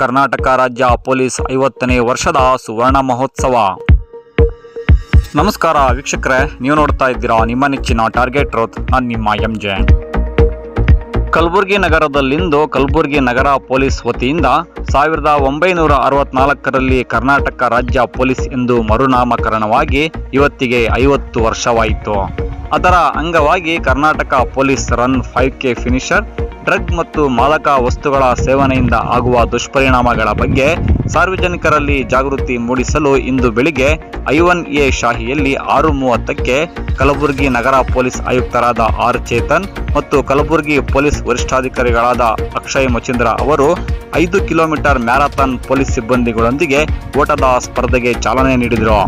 ಕರ್ನಾಟಕ ರಾಜ್ಯ ಪೊಲೀಸ್ ಐವತ್ತನೇ ವರ್ಷದ ಸುವರ್ಣ ಮಹೋತ್ಸವ. ನಮಸ್ಕಾರ ವೀಕ್ಷಕರೇ, ನೀವು ನೋಡ್ತಾ ಇದ್ದೀರಾ ನಿಮ್ಮ ನೆಚ್ಚಿನ ಟಾರ್ಗೆಟ್ ರೋತ್ ನಾನು ನಿಮ್ಮ ಎಂ ಜೆ. ಕಲಬುರಗಿ ನಗರದಲ್ಲಿಂದು ಕಲಬುರಗಿ ನಗರ ಪೊಲೀಸ್ ವತಿಯಿಂದ ಸಾವಿರದ ಒಂಬೈನೂರ ಅರವತ್ನಾಲ್ಕರಲ್ಲಿ ಕರ್ನಾಟಕ ರಾಜ್ಯ ಪೊಲೀಸ್ ಎಂದು ಮರುನಾಮಕರಣವಾಗಿ ಇವತ್ತಿಗೆ ಐವತ್ತು ವರ್ಷವಾಯಿತು. ಅದರ ಅಂಗವಾಗಿ Karnataka police run five K finisher drug ಮತ್ತು ಮಾದಕ ವಸ್ತುಗಳ ಸೇವನೆಯಿಂದ ಆಗುವ ದುಷ್ಪರಿಣಾಮಗಳ ಬಗ್ಗೆ ಸಾರ್ವಜನಿಕರಲ್ಲಿ ಜಾಗೃತಿ ಮೂಡಿಸಲು ಇಂದು ಬೆಳಿಗ್ಗೆ ಐವನ್ ಎ ಶಾಹಿಯಲ್ಲಿ ಆರು ಮೂವತ್ತಕ್ಕೆ ಕಲಬುರಗಿ ನಗರ ಪೊಲೀಸ್ ಆಯುಕ್ತರಾದ ಆರ್ ಚೇತನ್ ಮತ್ತು ಕಲಬುರಗಿ ಪೊಲೀಸ್ ವರಿಷ್ಠಾಧಿಕಾರಿಗಳಾದ ಅಕ್ಷಯ್ ಮಚೀಂದ್ರ ಅವರು ಐದು ಕಿಲೋಮೀಟರ್ ಮ್ಯಾರಥಾನ್ ಪೊಲೀಸ್ ಸಿಬ್ಬಂದಿಗಳೊಂದಿಗೆ ಓಟದ ಸ್ಪರ್ಧೆಗೆ ಚಾಲನೆ ನೀಡಿದರು.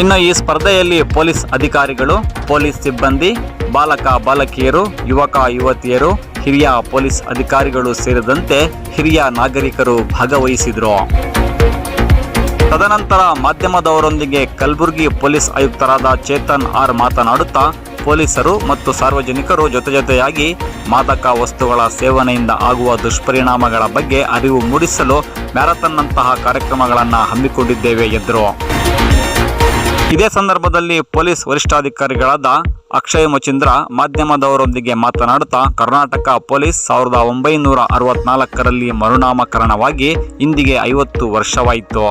ಇನ್ನು ಈ ಸ್ಪರ್ಧೆಯಲ್ಲಿ ಪೊಲೀಸ್ ಅಧಿಕಾರಿಗಳು, ಪೊಲೀಸ್ ಸಿಬ್ಬಂದಿ ಬಾಲಕ, ಬಾಲಕಿಯರು, ಯುವಕ, ಯುವತಿಯರು, ಹಿರಿಯ ಪೊಲೀಸ್ ಅಧಿಕಾರಿಗಳು ಸೇರಿದಂತೆ ಹಿರಿಯ ನಾಗರಿಕರು ಭಾಗವಹಿಸಿದರು. ತದನಂತರ ಮಾಧ್ಯಮದವರೊಂದಿಗೆ ಕಲಬುರಗಿ ಪೊಲೀಸ್ ಆಯುಕ್ತರಾದ ಚೇತನ್ ಆರ್ ಮಾತನಾಡುತ್ತಾ, ಪೊಲೀಸರು ಮತ್ತು ಸಾರ್ವಜನಿಕರು ಜೊತೆ ಜೊತೆಯಾಗಿ ಮಾದಕ ವಸ್ತುಗಳ ಸೇವನೆಯಿಂದ ಆಗುವ ದುಷ್ಪರಿಣಾಮಗಳ ಬಗ್ಗೆ ಅರಿವು ಮೂಡಿಸಲು ಮ್ಯಾರಥಾನ್ನಂತಹ ಕಾರ್ಯಕ್ರಮಗಳನ್ನು ಹಮ್ಮಿಕೊಂಡಿದ್ದೇವೆ, ಎಂದರು. ಇದೇ ಸಂದರ್ಭದಲ್ಲಿ ಪೊಲೀಸ್ ವರಿಷ್ಠಾಧಿಕಾರಿಗಳಾದ ಅಕ್ಷಯ್ ಮಚೀಂದ್ರ ಮಾಧ್ಯಮದವರೊಂದಿಗೆ ಮಾತನಾಡುತ್ತಾ, ಕರ್ನಾಟಕ ಪೊಲೀಸ್ ಸಾವಿರದ ಒಂಬೈನೂರ ಅರವತ್ನಾಲ್ಕರಲ್ಲಿ ಮರುನಾಮಕರಣವಾಗಿ ಇಂದಿಗೆ ಐವತ್ತು ವರ್ಷವಾಯಿತು.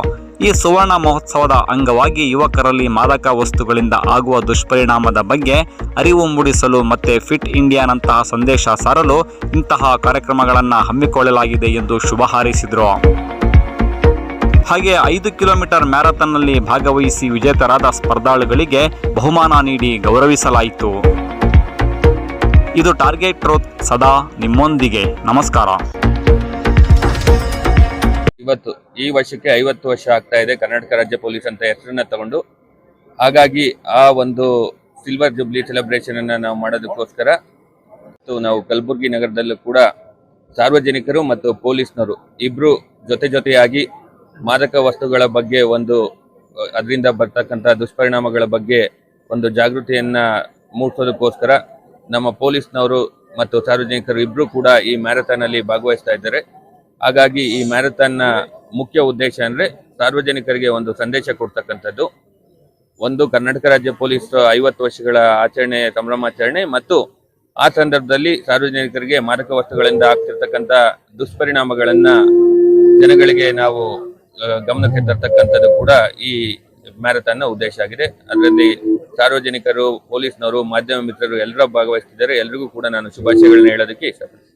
ಈ ಸುವರ್ಣ ಮಹೋತ್ಸವದ ಅಂಗವಾಗಿ ಯುವಕರಲ್ಲಿ ಮಾದಕ ವಸ್ತುಗಳಿಂದ ಆಗುವ ದುಷ್ಪರಿಣಾಮದ ಬಗ್ಗೆ ಅರಿವು ಮೂಡಿಸಲು ಮತ್ತೆ ಫಿಟ್ ಇಂಡಿಯಾನಂತಹ ಸಂದೇಶ ಸಾರಲು ಇಂತಹ ಕಾರ್ಯಕ್ರಮಗಳನ್ನು ಹಮ್ಮಿಕೊಳ್ಳಲಾಗಿದೆ ಎಂದು ಶುಭ ಹಾರೈಸಿದರು. ಹಾಗೆ ಐದು ಕಿಲೋಮೀಟರ್ ಮ್ಯಾರಥಾನ್ನಲ್ಲಿ ಭಾಗವಹಿಸಿ ವಿಜೇತರಾದ ಸ್ಪರ್ಧಾಳುಗಳಿಗೆ ಬಹುಮಾನ ನೀಡಿ ಗೌರವಿಸಲಾಯಿತು. ಇದು ಟಾರ್ಗೆಟ್ ರೋತ್ ಸದಾ ನಿಮ್ಮೊಂದಿಗೆ. ನಮಸ್ಕಾರ. ಇವತ್ತು ಈ ವರ್ಷಕ್ಕೆ ಐವತ್ತು ವರ್ಷ ಆಗ್ತಾ ಇದೆ. ಕರ್ನಾಟಕ ರಾಜ್ಯ ಪೊಲೀಸ್ ಅಂತ ಹೆಸರನ್ನ ತಗೊಂಡು. ಹಾಗಾಗಿ ಆ ಒಂದು ಸಿಲ್ವರ್ ಜುಬ್ಲಿ ಸೆಲೆಬ್ರೇಷನ್ ಅನ್ನ ನಾವು ಮಾಡೋದಕ್ಕೋಸ್ಕರ ಮತ್ತು ನಾವು ಕಲಬುರಗಿ ನಗರದಲ್ಲೂ ಕೂಡ ಸಾರ್ವಜನಿಕರು ಮತ್ತು ಪೊಲೀಸ್ನವರು ಇಬ್ರು ಜೊತೆ ಜೊತೆಯಾಗಿ ಮಾದಕ ವಸ್ತುಗಳ ಬಗ್ಗೆ ಒಂದು, ಅದರಿಂದ ಬರ್ತಕ್ಕಂಥ ದುಷ್ಪರಿಣಾಮಗಳ ಬಗ್ಗೆ ಒಂದು ಜಾಗೃತಿಯನ್ನ ಮೂಡಿಸೋದಕ್ಕೋಸ್ಕರ ನಮ್ಮ ಪೊಲೀಸ್ನವರು ಮತ್ತು ಸಾರ್ವಜನಿಕರು ಇಬ್ಬರು ಕೂಡ ಈ ಮ್ಯಾರಥಾನ್ ಅಲ್ಲಿ ಭಾಗವಹಿಸ್ತಾ ಇದ್ದಾರೆ. ಹಾಗಾಗಿ ಈ ಮ್ಯಾರಥಾನ್ನ ಮುಖ್ಯ ಉದ್ದೇಶ ಅಂದ್ರೆ ಸಾರ್ವಜನಿಕರಿಗೆ ಒಂದು ಸಂದೇಶ ಕೊಡ್ತಕ್ಕಂಥದ್ದು. ಒಂದು ಕರ್ನಾಟಕ ರಾಜ್ಯ ಪೊಲೀಸ್ ಐವತ್ತು ವರ್ಷಗಳ ಆಚರಣೆ ಸಂಭ್ರಮಾಚರಣೆ ಮತ್ತು ಆ ಸಂದರ್ಭದಲ್ಲಿ ಸಾರ್ವಜನಿಕರಿಗೆ ಮಾದಕ ವಸ್ತುಗಳಿಂದ ಆಗ್ತಿರ್ತಕ್ಕಂಥ ದುಷ್ಪರಿಣಾಮಗಳನ್ನ ಜನಗಳಿಗೆ ನಾವು ಗಮನಕ್ಕೆ ತರ್ತಕ್ಕಂಥದ್ದು ಕೂಡ ಈ ಮ್ಯಾರಥಾನ್ನ ಉದ್ದೇಶ ಆಗಿದೆ. ಅದರಲ್ಲಿ ಸಾರ್ವಜನಿಕರು, ಪೊಲೀಸ್ನವರು, ಮಾಧ್ಯಮ ಮಿತ್ರರು ಎಲ್ಲರೂ ಭಾಗವಹಿಸ್ತಿದ್ದಾರೆ. ಎಲ್ರಿಗೂ ಕೂಡ ನಾನು ಶುಭಾಶಯಗಳನ್ನ ಹೇಳೋದಕ್ಕೆ ಇಷ್ಟಪಡ್ತೀನಿ.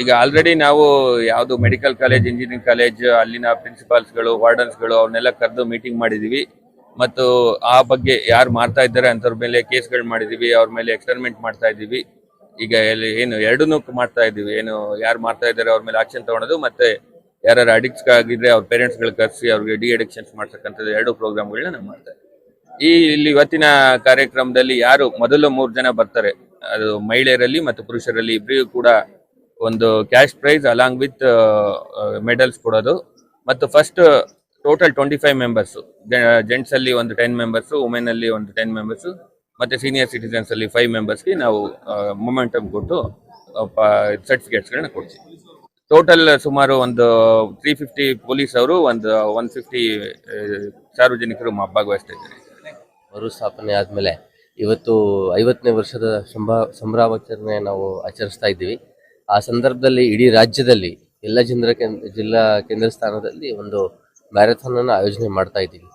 ಈಗ ಆಲ್ರೆಡಿ ನಾವು ಯಾವುದು ಮೆಡಿಕಲ್ ಕಾಲೇಜ್ ಇಂಜಿನಿಯರಿಂಗ್ ಕಾಲೇಜ್ ಅಲ್ಲಿನ ಪ್ರಿನ್ಸಿಪಾಲ್ಸ್ಗಳು ವಾರ್ಡನ್ಸ್ಗಳು ಅವ್ರನ್ನೆಲ್ಲ ಕರೆದು ಮೀಟಿಂಗ್ ಮಾಡಿದೀವಿ. ಮತ್ತು ಆ ಬಗ್ಗೆ ಯಾರು ಮಾಡ್ತಾ ಇದ್ದಾರೆ ಅಂಥವ್ರ ಮೇಲೆ ಕೇಸ್ಗಳು ಮಾಡಿದೀವಿ. ಅವ್ರ ಮೇಲೆ ಎಕ್ಸ್ಪೆರಿಮೆಂಟ್ ಮಾಡ್ತಾ ಇದ್ದೀವಿ. ಈಗ ಎಲ್ಲಿ ಏನು ಎರಡನ್ನೂ ಮಾಡ್ತಾ ಇದ್ದೀವಿ. ಏನು ಯಾರು ಮಾಡ್ತಾ ಇದ್ದಾರೆ ಅವ್ರ ಮೇಲೆ ಆಕ್ಷನ್ ತಗೊಳೋದು ಮತ್ತೆ ಯಾರು ಅಡಿಕ್ಟ್ಸ್ ಆಗಿದ್ರೆ ಅವ್ರ ಪೇರೆಂಟ್ಸ್ಗಳು ಕರೆಸಿ ಅವ್ರಿಗೆ ಡಿ ಅಡಿಕ್ಷನ್ಸ್ ಮಾಡ್ತಕ್ಕಂಥದ್ದು ಎರಡು ಪ್ರೋಗ್ರಾಮ್ಗಳನ್ನ ನಾವು ಮಾಡ್ತಾ ಈ ಇಲ್ಲಿ ಇವತ್ತಿನ ಕಾರ್ಯಕ್ರಮದಲ್ಲಿ ಯಾರು ಮೊದಲು ಮೂರು ಜನ ಬರ್ತಾರೆ, ಅದು ಮಹಿಳೆಯರಲ್ಲಿ ಮತ್ತು ಪುರುಷರಲ್ಲಿ ಇಬ್ಬರಿಗೂ ಕೂಡ ಒಂದು cash prize along with medals ಕೊಡೋದು. ಮತ್ತು first total twenty five members gents ಅಲ್ಲಿ ಒಂದು ಟೆನ್ ಮೆಂಬರ್ಸ್ ವುಮೆನ್ ಅಲ್ಲಿ ಒಂದು ಟೆನ್ ಮೆಂಬರ್ಸ್ ಮತ್ತೆ ಸೀನಿಯರ್ ಸಿಟಿಸನ್ಸ್ ಅಲ್ಲಿ ಫೈವ್ ಮೆಂಬರ್ಸ್ಗೆ ನಾವು ಮೊಮೆಂಟಮ್ ಕೊಟ್ಟು ಸರ್ಟಿಫಿಕೇಟ್ಸ್ಗಳನ್ನ ಕೊಡ್ತೀವಿ. ಟೋಟಲ್ ಸುಮಾರು ಒಂದು ತ್ರೀ ಫಿಫ್ಟಿ ಪೊಲೀಸ್ ಅವರು ಒಂದು ಒನ್ ಫಿಫ್ಟಿ ಸಾರ್ವಜನಿಕರು ಭಾಗವಹಿಸ್ತಿದ್ದಾರೆ ಮರುಸ್ಥಾಪನೆ ಆದಮೇಲೆ ಇವತ್ತು ಐವತ್ತನೇ ವರ್ಷದ ಸಂಭಾ, ಸಂಭ್ರಮಾಚರಣೆ ನಾವು ಆಚರಿಸ್ತಾ ಇದ್ದೀವಿ. ಆ ಸಂದರ್ಭದಲ್ಲಿ ಇಡೀ ರಾಜ್ಯದಲ್ಲಿ ಎಲ್ಲ ಜನರ ಜಿಲ್ಲಾ ಕೇಂದ್ರ ಸ್ಥಾನದಲ್ಲಿ ಒಂದು ಮ್ಯಾರಥಾನನ್ನು ಆಯೋಜನೆ ಮಾಡ್ತಾ ಇದ್ದೀವಿ.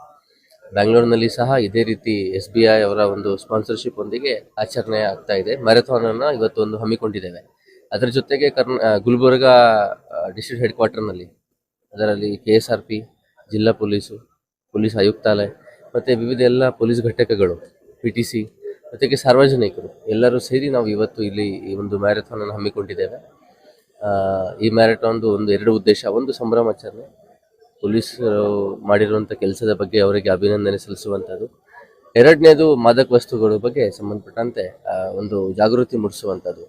ಬ್ಯಾಂಗ್ಳೂರಿನಲ್ಲಿ ಸಹ ಇದೇ ರೀತಿ ಎಸ್ ಬಿ ಐ ಅವರ ಒಂದು ಸ್ಪಾನ್ಸರ್ಶಿಪ್ ಒಂದಿಗೆ ಆಚರಣೆ ಆಗ್ತಾ ಇದೆ. ಮ್ಯಾರಥಾನನ್ನು ಇವತ್ತು ಒಂದು ಹಮ್ಮಿಕೊಂಡಿದ್ದೇವೆ. ಅದರ ಜೊತೆಗೆ ಕರ್ನ ಗುಲ್ಬರ್ಗಾ ಡಿಸ್ಟ್ರಿಕ್ಟ್ ಹೆಡ್ ಕ್ವಾರ್ಟರ್ನಲ್ಲಿ ಅದರಲ್ಲಿ ಕೆ ಎಸ್ ಆರ್ ಪಿ, ಜಿಲ್ಲಾ ಪೊಲೀಸು, ಪೊಲೀಸ್ ಆಯುಕ್ತಾಲಯ ಮತ್ತು ವಿವಿಧ ಎಲ್ಲ ಪೊಲೀಸ್ ಘಟಕಗಳು, ಪಿ ಟಿ ಸಿ ಜೊತೆಗೆ ಸಾರ್ವಜನಿಕರು ಎಲ್ಲರೂ ಸೇರಿ ನಾವು ಇವತ್ತು ಇಲ್ಲಿ ಈ ಒಂದು ಮ್ಯಾರಥಾನನ್ನು ಹಮ್ಮಿಕೊಂಡಿದ್ದೇವೆ. ಈ ಮ್ಯಾರಥಾನ್ದು ಒಂದು ಎರಡು ಉದ್ದೇಶ, ಒಂದು ಸಂಭ್ರಮಾಚರಣೆ ಪೊಲೀಸರು ಮಾಡಿರುವಂಥ ಕೆಲಸದ ಬಗ್ಗೆ ಅವರಿಗೆ ಅಭಿನಂದನೆ ಸಲ್ಲಿಸುವಂಥದ್ದು ಎರಡನೇದು ಮಾದಕ ವಸ್ತುಗಳ ಬಗ್ಗೆ ಸಂಬಂಧಪಟ್ಟಂತೆ ಒಂದು ಜಾಗೃತಿ ಮೂಡಿಸುವಂಥದ್ದು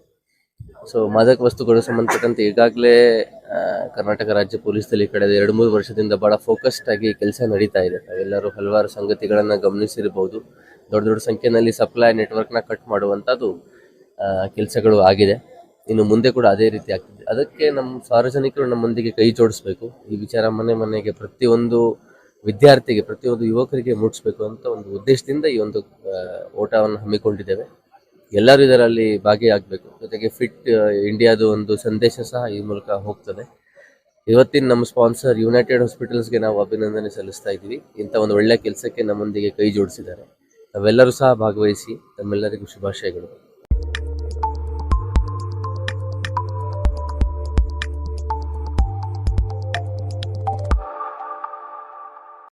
ಸೊ ಮಾದಕ ವಸ್ತುಗಳು ಸಂಬಂಧಪಟ್ಟಂತೆ ಈಗಾಗಲೇ ಕರ್ನಾಟಕ ರಾಜ್ಯ ಪೊಲೀಸ್ದಲ್ಲಿ ಕಳೆದ ಎರಡು ಮೂರು ವರ್ಷದಿಂದ ಬಹಳ ಫೋಕಸ್ಡ್ ಆಗಿ ಕೆಲಸ ನಡೀತಾ ಇದೆ. ನಾವೆಲ್ಲರೂ ಹಲವಾರು ಸಂಗತಿಗಳನ್ನು ಗಮನಿಸಿರಬಹುದು. ದೊಡ್ಡ ದೊಡ್ಡ ಸಂಖ್ಯೆಯಲ್ಲಿ ಸಪ್ಲೈ ನೆಟ್ವರ್ಕ್ನ ಕಟ್ ಮಾಡುವಂಥದ್ದು ಕೆಲಸಗಳು ಆಗಿದೆ. ಇನ್ನು ಮುಂದೆ ಕೂಡ ಅದೇ ರೀತಿ ಆಗ್ತಿದೆ. ಅದಕ್ಕೆ ನಮ್ಮ ಸಾರ್ವಜನಿಕರು ನಮ್ಮೊಂದಿಗೆ ಕೈ ಜೋಡಿಸ್ಬೇಕು. ಈ ವಿಚಾರ ಮನೆ ಮನೆಗೆ ಪ್ರತಿಯೊಂದು ವಿದ್ಯಾರ್ಥಿಗೆ, ಪ್ರತಿಯೊಂದು ಯುವಕರಿಗೆ ಮೂಡಿಸ್ಬೇಕು ಅಂತ ಒಂದು ಉದ್ದೇಶದಿಂದ ಈ ಒಂದು ಓಟವನ್ನು ಹಮ್ಮಿಕೊಂಡಿದ್ದೇವೆ. ಎಲ್ಲರೂ ಇದರಲ್ಲಿ ಭಾಗಿಯಾಗಬೇಕು. ಜೊತೆಗೆ ಫಿಟ್ ಇಂಡಿಯಾದು ಒಂದು ಸಂದೇಶ ಸಹ ಈ ಮೂಲಕ ಹೋಗ್ತದೆ. ಇವತ್ತಿನ ನಮ್ಮ ಸ್ಪಾನ್ಸರ್ ಯುನೈಟೆಡ್ ಹಾಸ್ಪಿಟಲ್ಸ್ಗೆ ನಾವು ಅಭಿನಂದನೆ ಸಲ್ಲಿಸ್ತಾ ಇದ್ದೀವಿ. ಇಂಥ ಒಂದು ಒಳ್ಳೆಯ ಕೆಲಸಕ್ಕೆ ನಮ್ಮೊಂದಿಗೆ ಕೈ ಜೋಡಿಸಿದ್ದಾರೆ. ನಾವೆಲ್ಲರೂ ಸಹ ಭಾಗವಹಿಸಿ ತಮ್ಮೆಲ್ಲರಿಗೂ ಶುಭಾಶಯಗಳು.